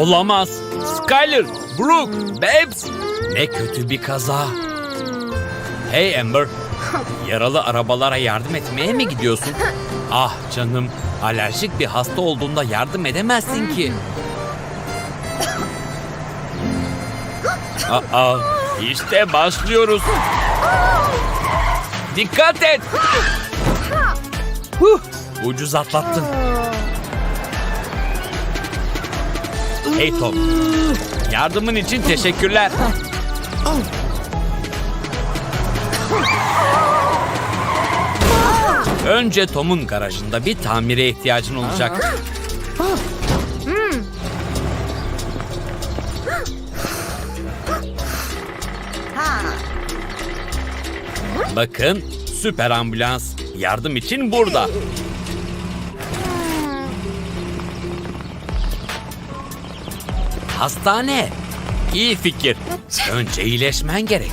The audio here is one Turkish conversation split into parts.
Olamaz. Skyler, Brooke, Babs. Ne kötü bir kaza. Hey Amber. Yaralı arabalara yardım etmeye mi gidiyorsun? Ah canım. Alerjik bir hasta olduğunda yardım edemezsin ki. Aa, işte başlıyoruz. Dikkat et. Huh, ucuz atlattın. Hey Tom. Yardımın için teşekkürler. Önce Tom'un garajında bir tamire ihtiyacın olacak. Bakın süper ambulans yardım için burada. Hastane. İyi fikir. Önce iyileşmen gerek.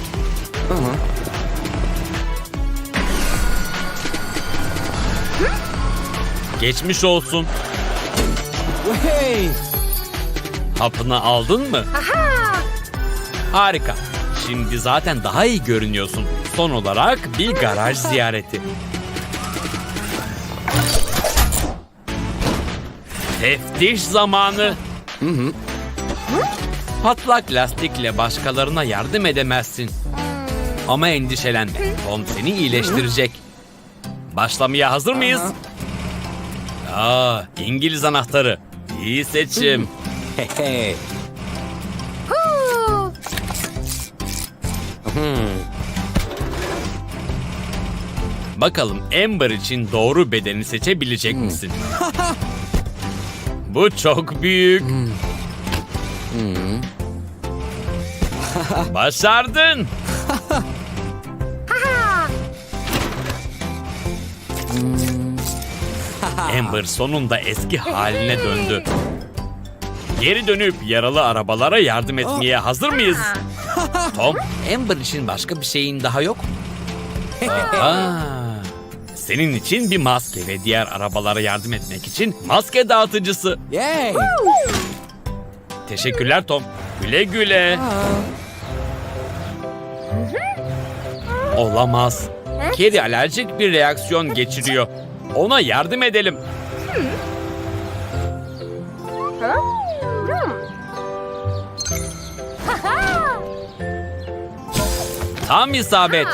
Geçmiş olsun. Hey! Hapını aldın mı? Harika. Şimdi zaten daha iyi görünüyorsun. Son olarak bir garaj ziyareti. Teftiş zamanı. Patlak lastikle başkalarına yardım edemezsin. Ama endişelenme. Tom seni iyileştirecek. Başlamaya hazır mıyız? Aa, İngiliz anahtarı. İyi seçim. Bakalım Amber için doğru bedeni seçebilecek misin? Bu çok büyük. Başardın. Amber sonunda eski haline döndü. Geri dönüp yaralı arabalara yardım etmeye hazır mıyız? Tom, Amber için başka bir şeyin daha yok mu? Aa, senin için bir maske ve diğer arabalara yardım etmek için maske dağıtıcısı. Yay! Teşekkürler Tom. Güle güle. Olamaz. Kedi alerjik bir reaksiyon geçiriyor. Ona yardım edelim. Tam isabet.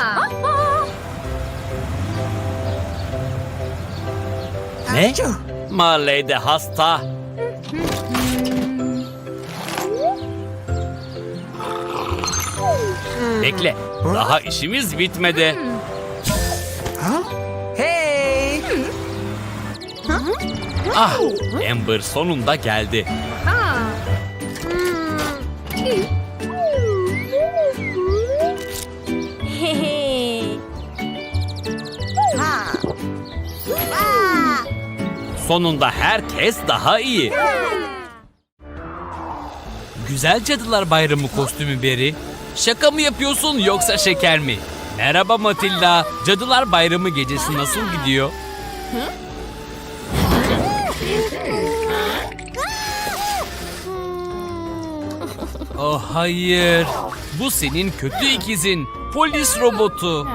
Ne? Marley de hasta. Bekle. Daha işimiz bitmedi. Hey! Ah, Amber sonunda geldi. Sonunda herkes daha iyi. Güzel Cadılar Bayramı kostümü Beri. Şaka mı yapıyorsun yoksa şeker mi? Merhaba Matilda. Cadılar Bayramı gecesi nasıl gidiyor? Oh hayır. Bu senin kötü ikizin. Polis robotu.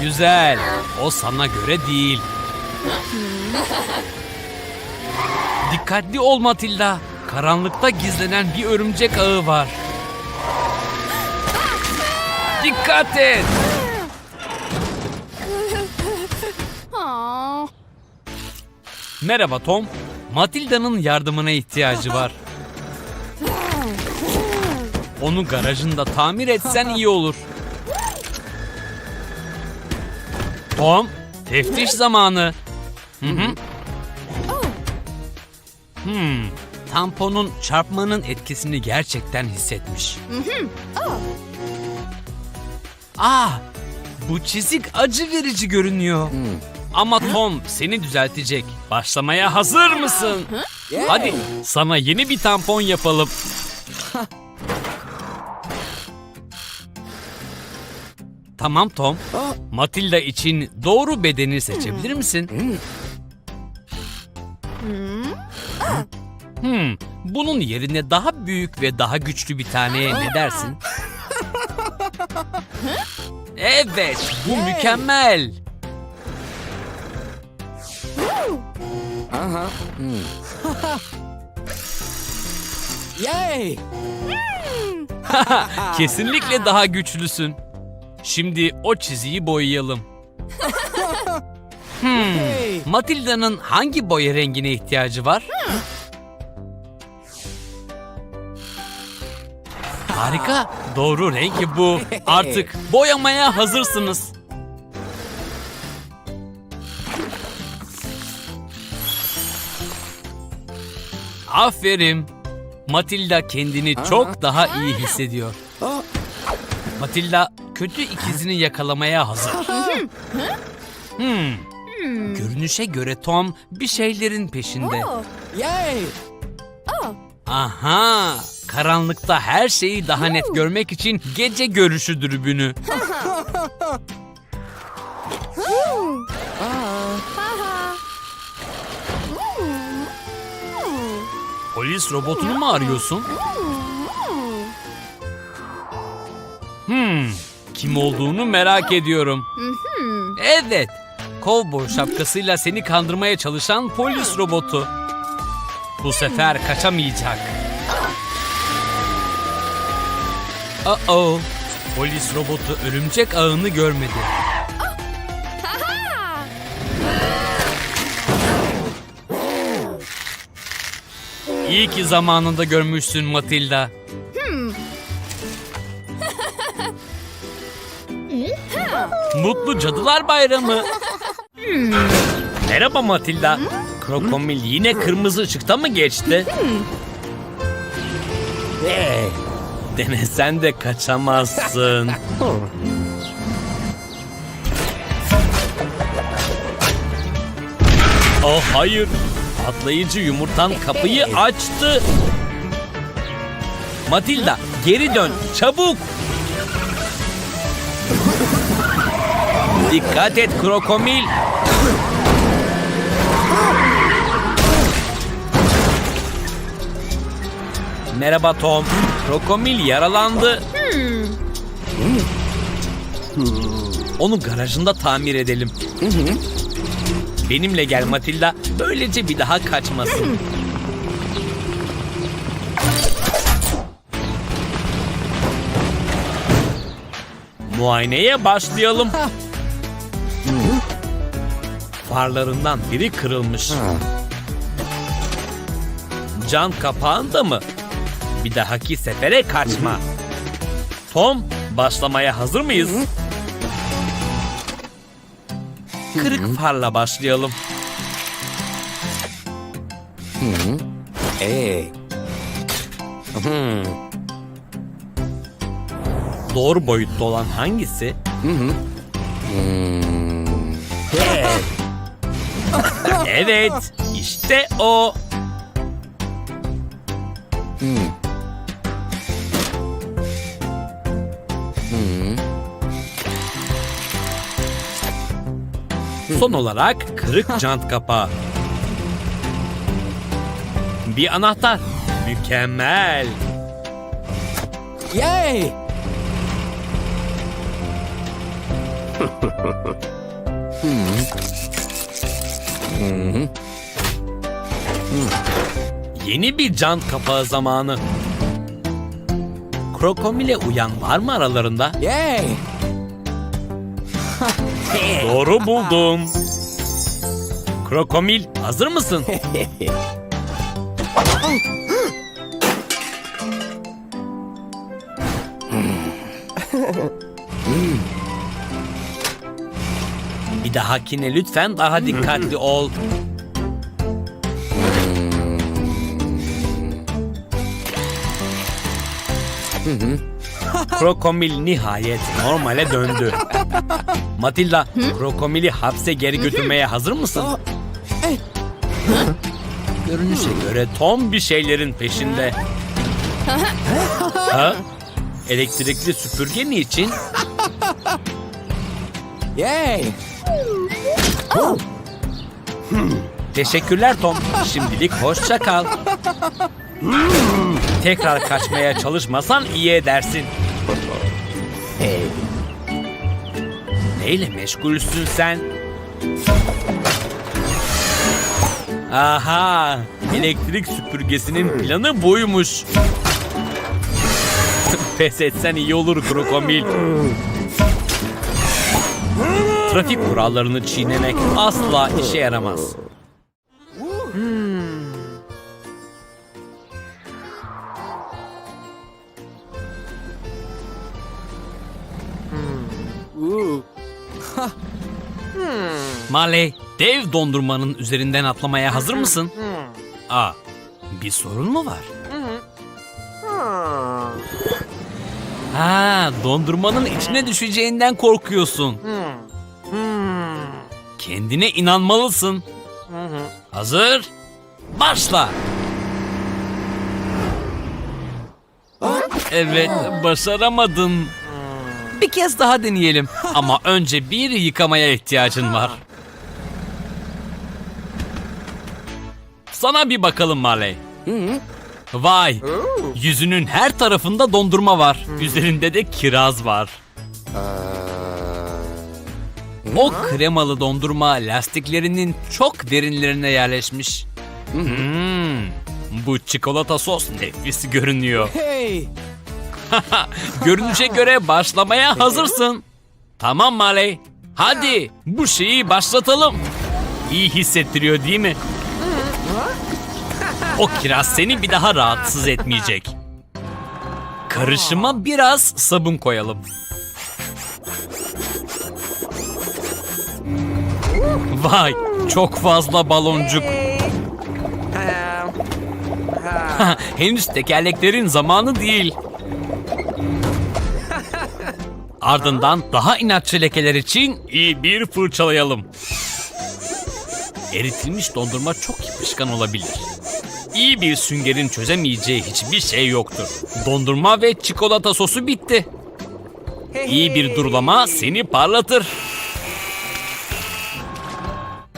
Güzel. O sana göre değil. Dikkatli ol Matilda. Karanlıkta gizlenen bir örümcek ağı var. Dikkat et. Merhaba Tom. Matilda'nın yardımına ihtiyacı var. Onu garajında tamir etsen iyi olur. Tom, teftiş zamanı. Hı hı. Hmm, tamponun çarpmanın etkisini gerçekten hissetmiş. Ah, bu çizik acı verici görünüyor. Ama Tom seni düzeltecek. Başlamaya hazır mısın? Hadi sana yeni bir tampon yapalım. Tamam Tom. Matilda için doğru bedeni seçebilir misin? Hmm, bunun yerine daha büyük ve daha güçlü bir taneye ne dersin? Evet, bu mükemmel. Aha. Hmm. Yay! Kesinlikle daha güçlüsün. Şimdi o çiziyi boyayalım. Hey! Matilda'nın hangi boya rengine ihtiyacı var? Harika. Doğru renk bu. Artık boyamaya hazırsınız. Aferin. Matilda kendini çok daha iyi hissediyor. Oh, Matilda kötü ikizini yakalamaya hazır. Hmm. Görünüşe göre Tom bir şeylerin peşinde. Aha! Karanlıkta her şeyi daha net görmek için gece görüşü dürbünü. Polis robotunu mu arıyorsun? Hmm, kim olduğunu merak ediyorum. Evet, kovboy şapkasıyla seni kandırmaya çalışan polis robotu. Bu sefer kaçamayacak. Uh-oh. Polis robotu örümcek ağını görmedi. İyi ki zamanında görmüşsün Matilda. Mutlu Cadılar Bayramı. Merhaba Matilda. Krokomil yine kırmızı ışıkta mı geçti? Hey! Denesen de kaçamazsın. oh hayır. Patlayıcı yumurtan kapıyı açtı. Matilda geri dön çabuk. Dikkat et krokomil. Merhaba Tom. Krokomil yaralandı. Onu garajında tamir edelim. Benimle gel Matilda. Böylece bir daha kaçmasın. Muayeneye başlayalım. Farlarından biri kırılmış. Can kapağında mı? Bir dahaki sefere kaçma. Tom, başlamaya hazır mıyız? Kırık farla başlayalım. Hmm. Doğru boyutta olan hangisi? Evet, işte o. Son olarak kırık jant kapağı. Bir anahtar. Mükemmel. Yay! Yeni bir jant kapağı zamanı. Krokomile uyan var mı aralarında? Yay! Doğru buldum. Krokomil hazır mısın? Bir dahakine lütfen daha dikkatli ol. Krokomil nihayet normale döndü. Matilda, Krokomil'i hapse geri götürmeye hazır mısın? Görünüşe göre Tom bir şeylerin peşinde. ha? Elektrikli süpürge niçin? Yay! Teşekkürler Tom. Şimdilik hoşça kal. Tekrar kaçmaya çalışmasan iyi edersin. Hey! Neyle meşgulsün sen? Aha! Elektrik süpürgesinin planı buymuş. Pes etsen iyi olur Krokomil. Trafik kurallarını çiğnemek asla işe yaramaz. Marley, dev dondurmanın üzerinden atlamaya hazır mısın? Aa, bir sorun mu var? Ha, dondurmanın içine düşeceğinden korkuyorsun. Kendine inanmalısın. Hazır? Başla. Evet, başaramadın. Bir kez daha deneyelim. Ama önce bir yıkamaya ihtiyacın var. Sana bir bakalım Marley. Vay, yüzünün her tarafında dondurma var. Üzerinde de kiraz var. O kremalı dondurma lastiklerinin çok derinlerine yerleşmiş. Hmm, bu çikolata sos nefis görünüyor. Hey! Görünüşe göre başlamaya hazırsın. Tamam Marley. Hadi bu şeyi başlatalım. İyi hissettiriyor değil mi? O kiraz seni bir daha rahatsız etmeyecek. Karışıma biraz sabun koyalım. Vay çok fazla baloncuk. Henüz tekerleklerin zamanı değil. Ardından daha inatçı lekeler için iyi bir fırçalayalım. Eritilmiş dondurma çok yapışkan olabilir. İyi bir süngerin çözemeyeceği hiçbir şey yoktur. Dondurma ve çikolata sosu bitti. İyi bir durulama seni parlatır.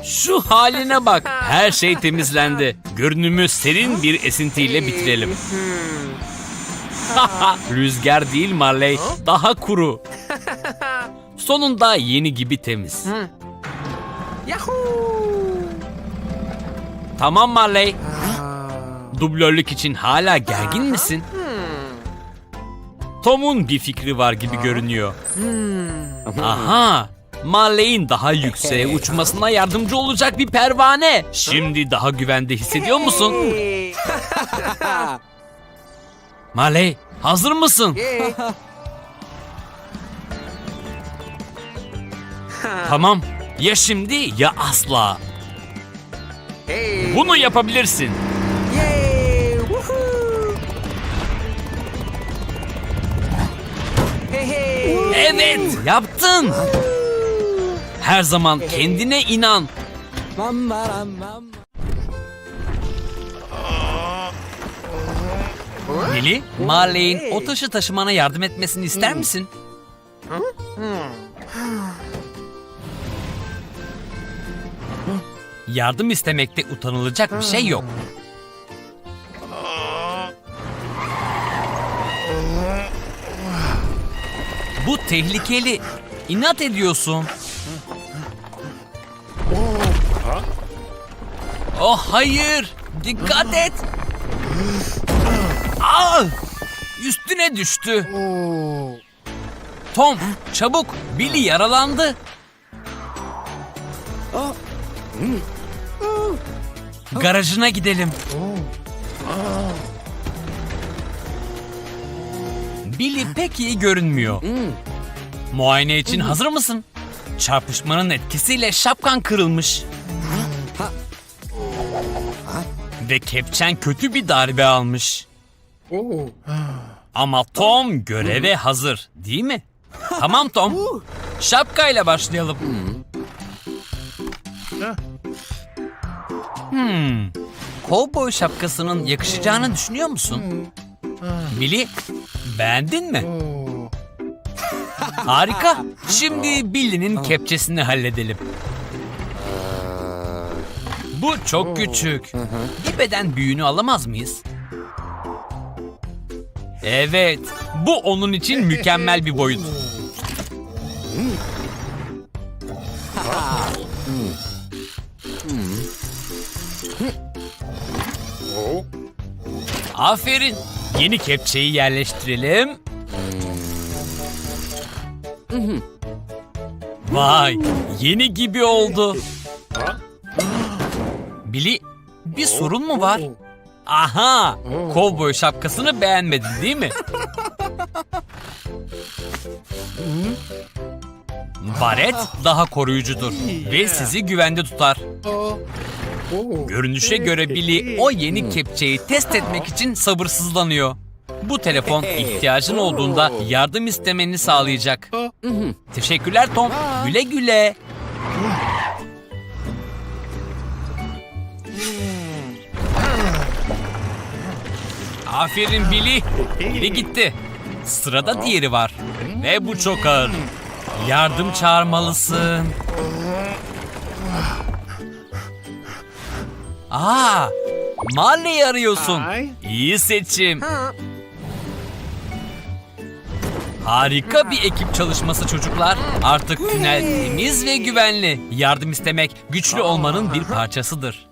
Şu haline bak. Her şey temizlendi. Görünümü serin bir esintiyle bitirelim. Rüzgar değil Marley. Daha kuru. Sonunda yeni gibi temiz. Tamam Marley. Dublörlük için hala gergin misin? Tom'un bir fikri var gibi görünüyor. Aha! Marley'in daha yükseğe uçmasına yardımcı olacak bir pervane. Şimdi daha güvende hissediyor musun? Marley, hazır mısın? Tamam. Ya şimdi ya asla. Bunu yapabilirsin. Evet, yaptın. Her zaman kendine inan. Lili, Marley'in o taşı taşımana yardım etmesini ister misin? Yardım istemekte utanılacak bir şey yok. Bu tehlikeli. İnat ediyorsun. Oh hayır. Dikkat et. Aa! Üstüne düştü. Tom, çabuk. Billy yaralandı. Garajına gidelim. Billy pek iyi görünmüyor. Muayene için hazır mısın? Çarpışmanın etkisiyle şapkan kırılmış. Ve kepçen kötü bir darbe almış. Ama Tom göreve hazır, değil mi? Tamam Tom. Şapkayla başlayalım. Hmm. Kovboy şapkasının yakışacağını düşünüyor musun? Billy, beğendin mi? Harika. Şimdi Billy'nin kepçesini halledelim. Bu çok küçük. Bir beden büyüğünü alamaz mıyız? Evet. Bu onun için mükemmel bir boyut. Aferin. Yeni kepçeyi yerleştirelim. Vay, yeni gibi oldu. Billy, bir sorun mu var? Aha, kovboy şapkasını beğenmedin değil mi? Baret daha koruyucudur ve sizi güvende tutar. Görünüşe göre Billy o yeni kepçeyi test etmek için sabırsızlanıyor. Bu telefon ihtiyacın olduğunda yardım istemeni sağlayacak. Teşekkürler Tom. Güle güle. Aferin Billy. Biri gitti. Sırada diğeri var. Ve bu çok ağır. Yardım çağırmalısın. Aa, Marley'i arıyorsun. İyi seçim. Harika bir ekip çalışması çocuklar. Artık tünel temiz ve güvenli. Yardım istemek güçlü olmanın bir parçasıdır.